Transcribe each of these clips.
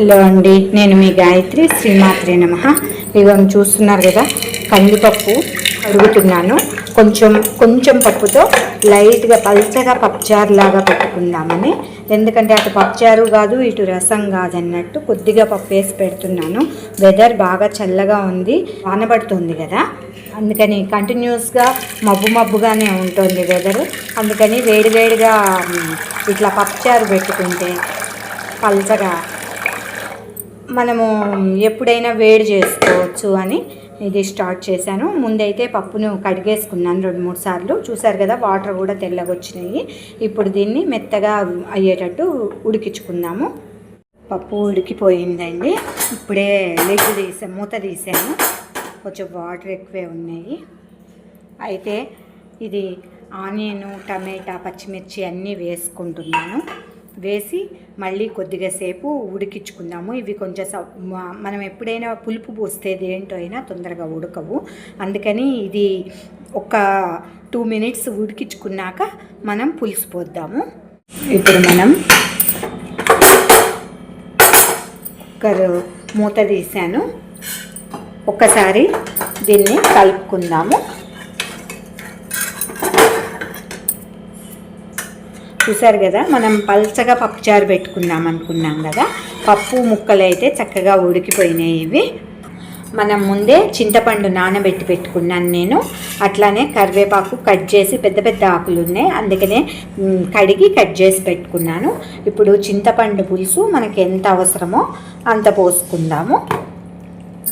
Hello అండి నేను మీ గాయత్రి శ్రీమాత్రి నమ. ఇవన్నీ చూస్తున్నారు కదా కందిపప్పు అడుగుతున్నాను కొంచెం కొంచెం పప్పుతో లైట్గా పల్చగా పప్పుచారు లాగా పెట్టుకుందామని. ఎందుకంటే అటు పప్పుచారు కాదు ఇటు రసం కాదన్నట్టు కొద్దిగా పప్పు వేసి పెడుతున్నాను. వెదర్ బాగా చల్లగా ఉంది వానబడుతుంది కదా. అందుకని కంటిన్యూస్గా మబ్బు మబ్బుగానే ఉంటుంది వెదర్. అందుకని వేడివేడిగా ఇట్లా పప్పుచారు పెట్టుకుంటే పల్చగా మనము ఎప్పుడైనా వేడి చేసుకోవచ్చు అని ఇది స్టార్ట్ చేశాను. ముందైతే పప్పును కడిగేసుకున్నాను రెండు మూడు సార్లు. చూసారు కదా వాటర్ కూడా తెల్లగా వచ్చినాయి. ఇప్పుడు దీన్ని మెత్తగా అయ్యేటట్టు ఉడికించుకుందాము. పప్పు ఉడికిపోయిందండి. ఇప్పుడే లెగ్ తీసా మూత తీసాను. కొంచెం వాటర్ ఎక్కువే ఉన్నాయి. అయితే ఇది ఆనియన్ టమాటా పచ్చిమిర్చి అన్నీ వేసుకుంటున్నాను. వేసి మళ్ళీ కొద్దిగా సేపు ఉడికించుకుందాము. ఇవి కొంచెం మనం ఎప్పుడైనా పులుపు పోస్తే దేంటో అయినా తొందరగా ఉడకవు. అందుకని ఇది ఒక టూ మినిట్స్ ఉడికించుకున్నాక మనం పులుసు పోద్దాము. ఇప్పుడు మనం కుక్కర్ మూత తీసాను ఒక్కసారి దీన్ని కలుపుకుందాము. చూసారు కదా మనం పల్చగా పప్పుచారు పెట్టుకుందాం అనుకున్నాం కదా పప్పు ముక్కలు అయితే చక్కగా ఉడికిపోయినాయి ఇవి. మనం ముందే చింతపండు నానబెట్టి పెట్టుకున్నాను నేను. అట్లానే కరివేపాకు కట్ చేసి పెద్ద పెద్ద ఆకులు ఉన్నాయి. అందుకనే కడిగి కట్ చేసి పెట్టుకున్నాను. ఇప్పుడు చింతపండు పులుసు మనకి ఎంత అవసరమో అంత పోసుకుందాము.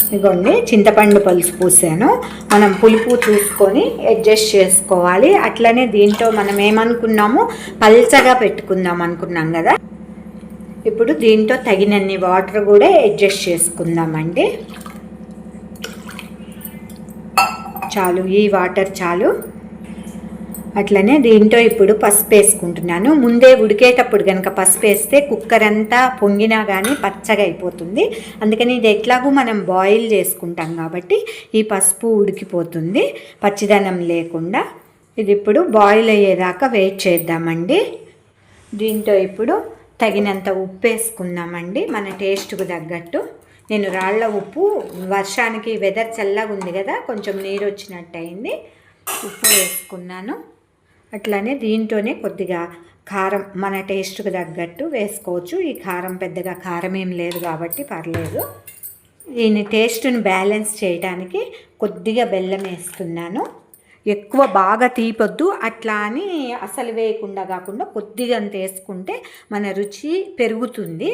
ఇదిగోండి చింతపండు పులుసు పూసాను. మనం పులుపు చూసుకొని అడ్జస్ట్ చేసుకోవాలి. అట్లనే దీంట్లో మనం ఏమనుకున్నామో పల్చగా పెట్టుకుందాం అనుకున్నాం కదా. ఇప్పుడు దీంట్లో తగినన్ని వాటర్ కూడా అడ్జస్ట్ చేసుకుందామండి. చాలు ఈ వాటర్ చాలు. అట్లనే దీంట్లో ఇప్పుడు పసుపు వేసుకుంటున్నాను. ముందే ఉడికేటప్పుడు కనుక పసుపు వేస్తే కుక్కర్ అంతా పొంగినా కానీ పచ్చగా అయిపోతుంది. అందుకని ఇది ఎట్లాగూ మనం బాయిల్ చేసుకుంటాం కాబట్టి ఈ పసుపు ఉడికిపోతుంది. పచ్చిదనం లేకుండా ఇది ఇప్పుడు బాయిల్ అయ్యేదాకా వెయిట్ చేద్దామండి. దీంట్లో ఇప్పుడు తగినంత ఉప్పు వేసుకుందామండి. మన టేస్ట్కు తగ్గట్టు. నేను రాళ్ళ ఉప్పు వర్షానికి వెదర్ చల్లగా ఉంది కదా కొంచెం నీరు వచ్చినట్టు అయింది ఉప్పు వేసుకున్నాను. అట్లానే దీంట్లోనే కొద్దిగా కారం మన టేస్ట్కు తగ్గట్టు వేసుకోవచ్చు. ఈ కారం పెద్దగా కారం ఏం లేదు కాబట్టి పర్లేదు. దీని టేస్ట్ని బ్యాలెన్స్ చేయడానికి కొద్దిగా బెల్లం వేస్తున్నాను. ఎక్కువ బాగా తీపొద్దు. అట్లా అని అసలు వేయకుండా కాకుండా కొద్దిగా అంత వేసుకుంటే మన రుచి పెరుగుతుంది.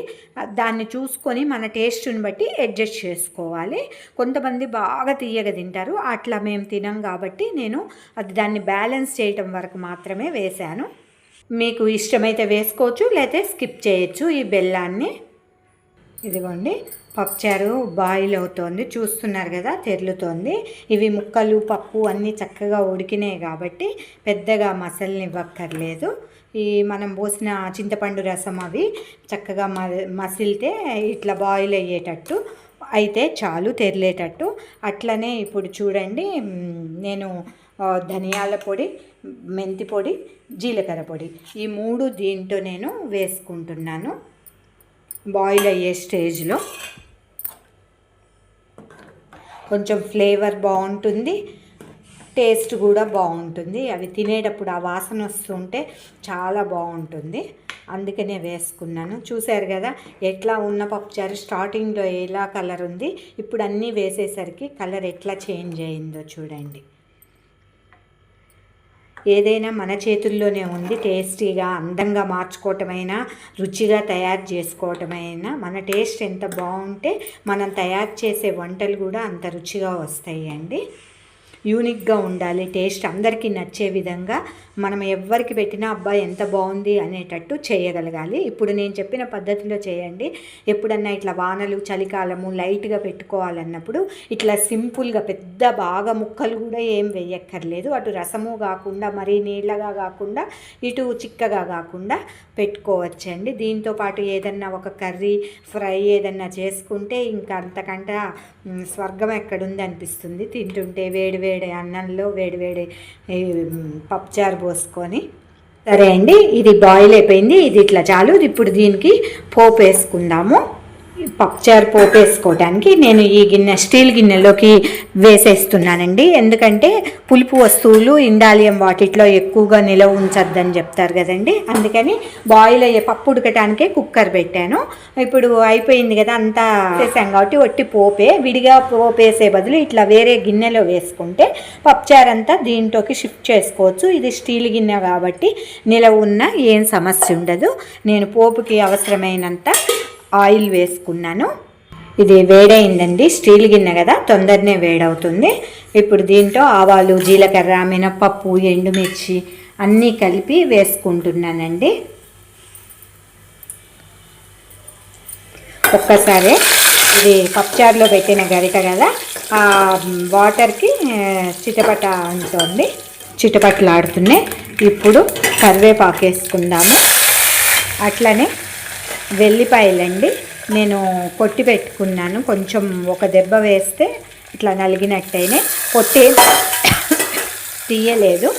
దాన్ని చూసుకొని మన టేస్ట్ని బట్టి అడ్జస్ట్ చేసుకోవాలి. కొంతమంది బాగా తీయగా తింటారు. అట్లా మేము తినం కాబట్టి నేను అది దాన్ని బ్యాలెన్స్ చేయటం వరకు మాత్రమే వేశాను. మీకు ఇష్టమైతే వేసుకోవచ్చు లేకపోతే స్కిప్ చేయొచ్చు ఈ బెల్లాన్ని. ఇదిగోండి పప్పుచారు బాయిల్ అవుతోంది చూస్తున్నారు కదా తెరులుతోంది. ఇవి ముక్కలు పప్పు అన్నీ చక్కగా ఉడికినాయి కాబట్టి పెద్దగా మసలనివ్వక్కర్లేదు. ఈ మనం పోసిన చింతపండు రసం అవి చక్కగా మ మసిలితే ఇట్లా బాయిల్ అయ్యేటట్టు అయితే చాలు తెరిలేటట్టు. అట్లనే ఇప్పుడు చూడండి నేను ధనియాల పొడి మెంతి పొడి జీలకర్ర పొడి. ఈ మూడు దీంట్లో నేను వేసుకుంటున్నాను. బాయిల్ అయ్యే స్టేజ్లో కొంచెం ఫ్లేవర్ బాగుంటుంది టేస్ట్ కూడా బాగుంటుంది. అవి తినేటప్పుడు ఆ వాసన వస్తుంటే చాలా బాగుంటుంది. అందుకనే వేసుకున్నాను. చూశారు కదా ఎట్లా ఉన్న పప్పుచారు స్టార్టింగ్లో ఎలా కలర్ ఉంది ఇప్పుడు అన్నీ వేసేసరికి కలర్ ఎట్లా చేంజ్ అయిందో చూడండి. ఏదైనా మన చేతుల్లోనే ఉంది టేస్టీగా అందంగా మార్చుకోవటమైనా రుచిగా తయారు చేసుకోవటమైనా మన టేస్ట్ ఎంత బాగుంటే మనం తయారు చేసే వంటలు కూడా అంత రుచిగా వస్తాయి అండి యూనిక్గా ఉండాలి. టేస్ట్ అందరికీ నచ్చే విధంగా మనం ఎవ్వరికి పెట్టినా అబ్బాయి ఎంత బాగుంది అనేటట్టు చేయగలగాలి. ఇప్పుడు నేను చెప్పిన పద్ధతిలో చేయండి. ఎప్పుడన్నా ఇట్లా వానలు చలికాలము లైట్గా పెట్టుకోవాలన్నప్పుడు ఇట్లా సింపుల్గా పెద్ద బాగా ముక్కలు కూడా ఏం వేయక్కర్లేదు. అటు రసము కాకుండా మరీ నీళ్ళగా కాకుండా ఇటు చిక్కగా కాకుండా పెట్టుకోవచ్చండి. దీంతో పాటు ఏదన్నా ఒక కర్రీ ఫ్రై ఏదన్నా చేసుకుంటే ఇంకా అంతకంటే స్వర్గం ఎక్కడుంది అనిపిస్తుంది తింటుంటే వేడి వేడి అన్నంలో వేడి వేడి పప్పుచారు పోసుకొని సరే అండి ఇది బాయిల్ అయిపోయింది ఇది ఇట్లా చాలు. ఇప్పుడు దీనికి పోపు వేసుకుందాము. పప్పుచారు పోపేసుకోవడానికి నేను ఈ గిన్నె స్టీల్ గిన్నెలోకి వేసేస్తున్నానండి. ఎందుకంటే పులుపు వస్తువులు ఇండాలియం వాటిట్లో ఎక్కువగా నిలవ ఉంచద్దని చెప్తారు కదండి. అందుకని బాయిల్ అయ్యే పప్పు ఉడకటానికే కుక్కర్ పెట్టాను. ఇప్పుడు అయిపోయింది కదా అంతా వేసాం కాబట్టి ఒట్టి పోపే విడిగా పోపేసే బదులు ఇట్లా వేరే గిన్నెలో వేసుకుంటే పప్పుచారు అంతా దీంట్లోకి షిఫ్ట్ చేసుకోవచ్చు. ఇది స్టీల్ గిన్నె కాబట్టి నిలవ ఉన్న ఏం సమస్య ఉండదు. నేను పోపుకి అవసరమైనంత ఆయిల్ వేసుకున్నాను. ఇది వేడైందండి స్టీల్ గిన్నె కదా తొందరనే వేడవుతుంది. ఇప్పుడు దీంట్లో ఆవాలు జీలకర్ర మినపప్పు ఎండుమిర్చి అన్నీ కలిపి వేసుకుంటున్నానండి. ఒక్కసారి ఇది పప్పుచారులో పెట్టిన గరిట కదా ఆ వాటర్కి చిటపట అంటుంది. చిటపట్లాడుతున్నాయి. ఇప్పుడు కరివేపాకు వేసుకుందాము. అట్లనే వెల్లిపాయలండి. నేను కొట్టి పెట్టుకున్నాను. కొంచెం ఒక దెబ్బ వేస్తే ఇట్లా నలిగినట్టయినే పొట్టే తీయలేదు.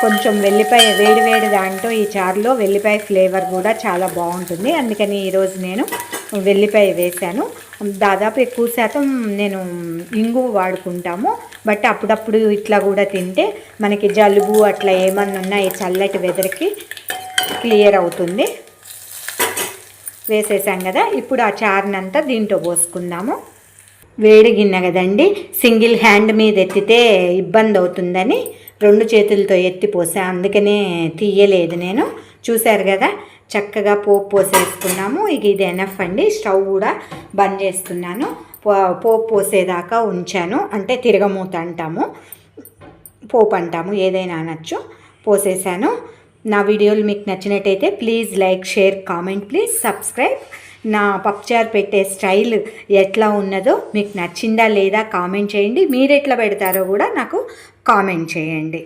కొంచెం వెల్లిపాయ వేడి వేడి దాంట్లో ఈ చారులో వెల్లిపాయ ఫ్లేవర్ కూడా చాలా బాగుంటుంది. అందుకని ఈరోజు నేను వెల్లిపాయ వేశాను. దాదాపు ఎక్కువ శాతం నేను ఇంగు వాడుకుంటాము. బట్ అప్పుడప్పుడు ఇట్లా కూడా తింటే మనకి జలుబు అట్లా ఏమన్నా ఉన్నా చల్లటి వెదర్కి క్లియర్ అవుతుంది. వేసేసాం కదా ఇప్పుడు ఆ చారునంతా దీంట్లో పోసుకుందాము. వేడి గిన్నె కదండి సింగిల్ హ్యాండ్ మీద ఎత్తితే ఇబ్బంది అవుతుందని రెండు చేతులతో ఎత్తి పోసా అందుకనే తీయలేదు నేను. చూశారు కదా చక్కగా పోపు పోసేసుకున్నాము. ఇక ఇది ఎనఫ్ అండి స్టవ్ కూడా బంద్ చేస్తున్నాను. పో- పోపు పోసేదాకా ఉంచాను అంటే తిరగమూత అంటాము. పోపు అంటాము ఏదైనా అనొచ్చు. పోసేసాను. నా వీడియోలు మీకు నచ్చినట్టయితే please like share comment please subscribe. నా పప్చార్ పెట్టే స్టైల్ ఎట్లా ఉన్నదో మీకు నచ్చిందా లేదా కామెంట్ చేయండి. మీరు ఎట్లా పెడతారో కూడా నాకు కామెంట్ చేయండి.